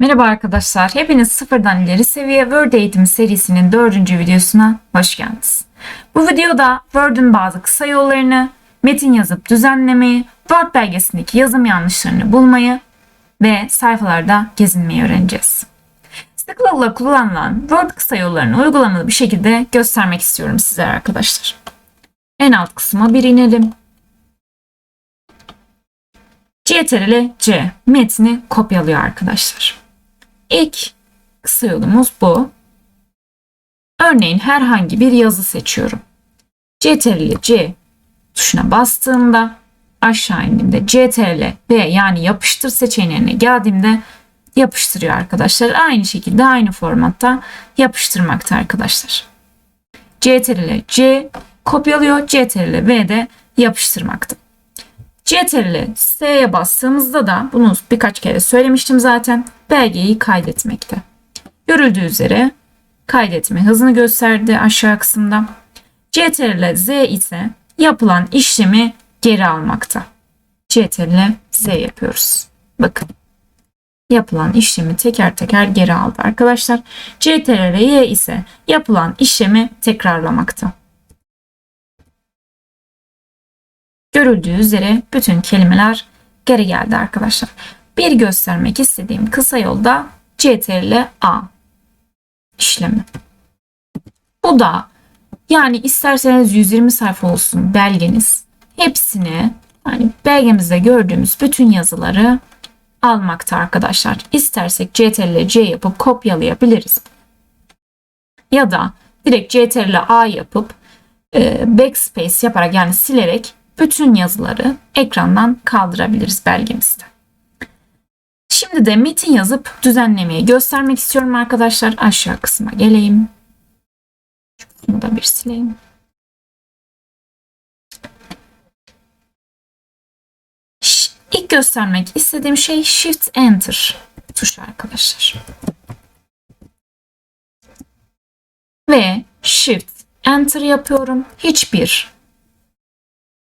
Merhaba arkadaşlar, hepiniz sıfırdan ileri seviye Word eğitimi serisinin dördüncü videosuna hoş geldiniz. Bu videoda Word'ün bazı kısa yollarını, metin yazıp düzenlemeyi, Word belgesindeki yazım yanlışlarını bulmayı ve sayfalarda gezinmeyi öğreneceğiz. Sıklıkla kullanılan Word kısa yollarını uygulamalı bir şekilde göstermek istiyorum sizlere arkadaşlar. En alt kısma bir inelim. CTRL C metni kopyalıyor arkadaşlar. İlk kısa yolumuz bu. Örneğin herhangi bir yazı seçiyorum. CTRL C tuşuna bastığımda aşağı indiğimde CTRL V yani yapıştır seçeneğine geldiğimde yapıştırıyor arkadaşlar. Aynı şekilde aynı formatta yapıştırmakta arkadaşlar. CTRL C kopyalıyor. CTRL V de yapıştırmakta. CTRL S'ye bastığımızda da bunu birkaç kere söylemiştim zaten belgeyi kaydetmekte. Görüldüğü üzere kaydetme hızını gösterdi aşağı kısımda. CTRL Z ise yapılan işlemi geri almakta. CTRL Z yapıyoruz. Bakın. Yapılan işlemi teker teker geri aldı arkadaşlar. CTRL Y ise yapılan işlemi tekrarlamakta. Görüldüğü üzere bütün kelimeler geri geldi arkadaşlar. Bir göstermek istediğim kısa yolda CTRL A işlemi. Bu da yani isterseniz 120 sayfa olsun belgeniz hepsini yani belgemizde gördüğümüz bütün yazıları almakta arkadaşlar. İstersek CTRL C yapıp kopyalayabiliriz. Ya da direkt CTRL A yapıp e, backspace yaparak yani silerek bütün yazıları ekrandan kaldırabiliriz belgemizde. Şimdi de metin yazıp düzenlemeyi göstermek istiyorum arkadaşlar. Aşağı kısma geleyim. Şunu da bir sileyim. İlk göstermek istediğim şey Shift Enter tuşu arkadaşlar. Ve Shift Enter yapıyorum. Hiçbir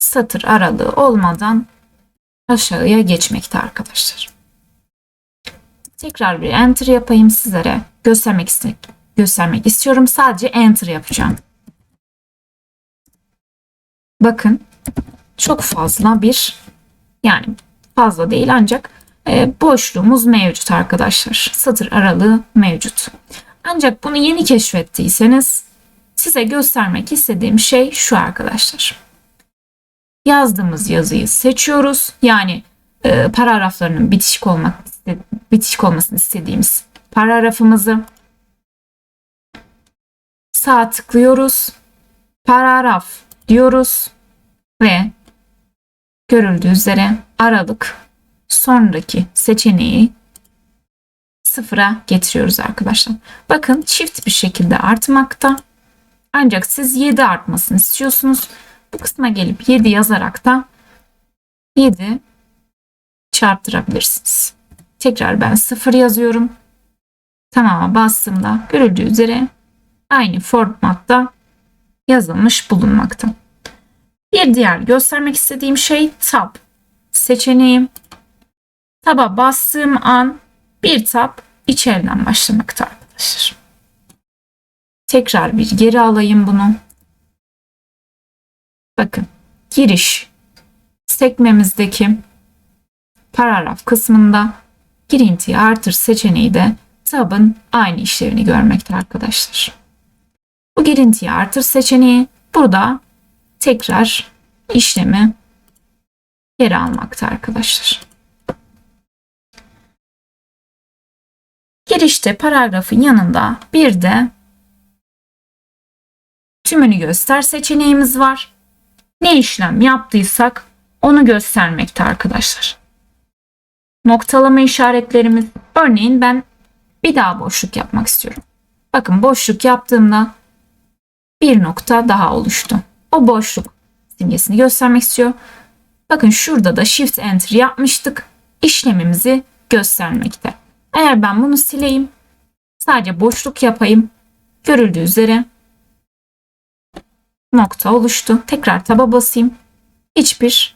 satır aralığı olmadan aşağıya geçmekte arkadaşlar. Tekrar bir enter yapayım sizlere. Göstermek iste göstermek istiyorum. Sadece enter yapacağım. Bakın çok fazla bir yani fazla değil ancak e, boşluğumuz mevcut arkadaşlar. Satır aralığı mevcut. Ancak bunu yeni keşfettiyseniz size göstermek istediğim şey şu arkadaşlar yazdığımız yazıyı seçiyoruz. Yani e, paragraflarının bitişik olmak bitişik olmasını istediğimiz paragrafımızı sağ tıklıyoruz. Paragraf diyoruz ve görüldüğü üzere aralık sonraki seçeneği sıfıra getiriyoruz arkadaşlar. Bakın çift bir şekilde artmakta. Ancak siz 7 artmasını istiyorsunuz. Bu kısma gelip 7 yazarak da 7 çarptırabilirsiniz. Tekrar ben 0 yazıyorum. Tamama bastığımda görüldüğü üzere aynı formatta yazılmış bulunmakta. Bir diğer göstermek istediğim şey tab seçeneğim. Taba bastığım an bir tab içeriden başlamakta arkadaşlar. Tekrar bir geri alayım bunu. Bakın giriş sekmemizdeki paragraf kısmında girintiyi artır seçeneği de tab'ın aynı işlevini görmekte arkadaşlar. Bu girintiyi artır seçeneği burada tekrar işlemi geri almakta arkadaşlar. Girişte paragrafın yanında bir de tümünü göster seçeneğimiz var. Ne işlem yaptıysak onu göstermekte arkadaşlar. Noktalama işaretlerimiz örneğin ben bir daha boşluk yapmak istiyorum. Bakın boşluk yaptığımda bir nokta daha oluştu. O boşluk simgesini göstermek istiyor. Bakın şurada da Shift Enter yapmıştık. İşlemimizi göstermekte. Eğer ben bunu sileyim, sadece boşluk yapayım. Görüldüğü üzere nokta oluştu. Tekrar taba basayım. Hiçbir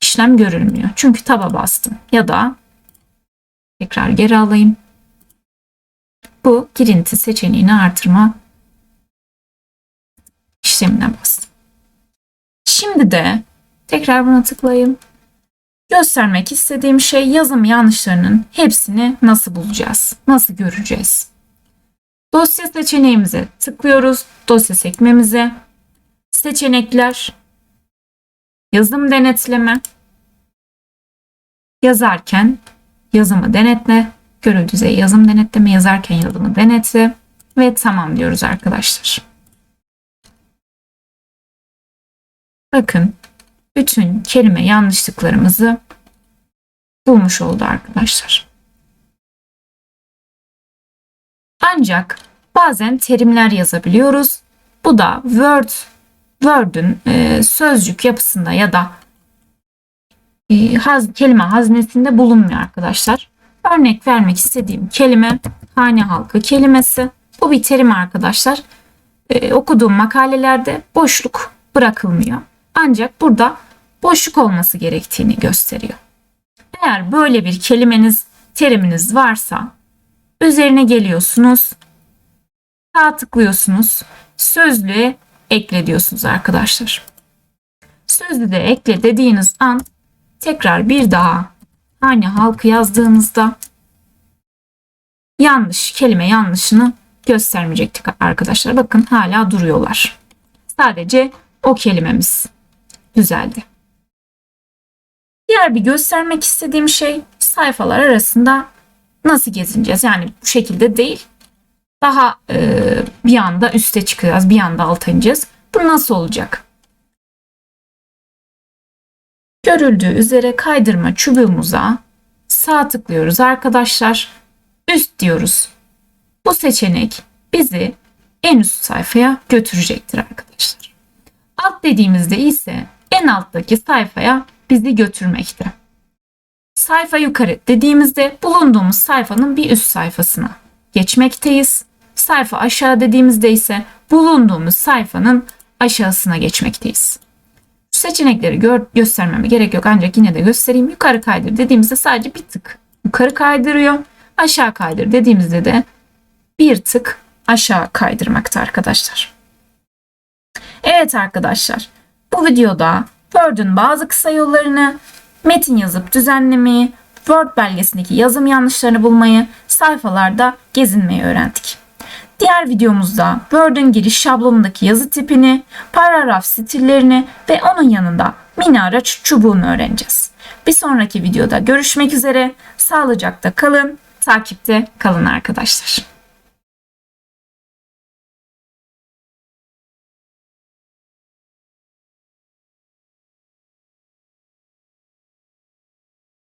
işlem görülmüyor. Çünkü taba bastım. Ya da tekrar geri alayım. bu girinti seçeneğini artırma işlemine bastım. Şimdi de tekrar buna tıklayayım. Göstermek istediğim şey yazım yanlışlarının hepsini nasıl bulacağız? Nasıl göreceğiz? Dosya seçeneğimize tıklıyoruz. Dosya sekmemize. Seçenekler. Yazım denetleme. Yazarken yazımı denetle. Görül düzey yazım denetleme yazarken yazımı denetle. Ve tamam diyoruz arkadaşlar. Bakın bütün kelime yanlışlıklarımızı bulmuş oldu arkadaşlar. Ancak bazen terimler yazabiliyoruz. Bu da Word Word'ün e, sözcük yapısında ya da e, haz, kelime haznesinde bulunmuyor arkadaşlar. Örnek vermek istediğim kelime hane halkı kelimesi. Bu bir terim arkadaşlar. E, okuduğum makalelerde boşluk bırakılmıyor. Ancak burada boşluk olması gerektiğini gösteriyor. Eğer böyle bir kelimeniz, teriminiz varsa üzerine geliyorsunuz. Sağ tıklıyorsunuz. Sözlüğe ekle diyorsunuz arkadaşlar. Sözlüğe ekle dediğiniz an tekrar bir daha hani halkı yazdığınızda yanlış kelime yanlışını göstermeyecektik arkadaşlar. Bakın hala duruyorlar. Sadece o kelimemiz düzeldi. Diğer bir göstermek istediğim şey sayfalar arasında nasıl gezineceğiz? Yani bu şekilde değil. Daha e, bir anda üste çıkacağız, bir anda alta ineceğiz. Bu nasıl olacak? Görüldüğü üzere kaydırma çubuğumuza sağ tıklıyoruz arkadaşlar. Üst diyoruz. Bu seçenek bizi en üst sayfaya götürecektir arkadaşlar. Alt dediğimizde ise en alttaki sayfaya bizi götürmekte. Sayfa yukarı dediğimizde bulunduğumuz sayfanın bir üst sayfasına geçmekteyiz. Sayfa aşağı dediğimizde ise bulunduğumuz sayfanın aşağısına geçmekteyiz. Seçenekleri gör, göstermeme gerek yok ancak yine de göstereyim. Yukarı kaydır dediğimizde sadece bir tık yukarı kaydırıyor. Aşağı kaydır dediğimizde de bir tık aşağı kaydırmakta arkadaşlar. Evet arkadaşlar bu videoda Word'ün bazı kısa yollarını, metin yazıp düzenlemeyi, Word belgesindeki yazım yanlışlarını bulmayı, sayfalarda gezinmeyi öğrendik. Diğer videomuzda Word'ün giriş şablonundaki yazı tipini, paragraf stillerini ve onun yanında mini araç çubuğunu öğreneceğiz. Bir sonraki videoda görüşmek üzere. Sağlıcakla kalın, takipte kalın arkadaşlar.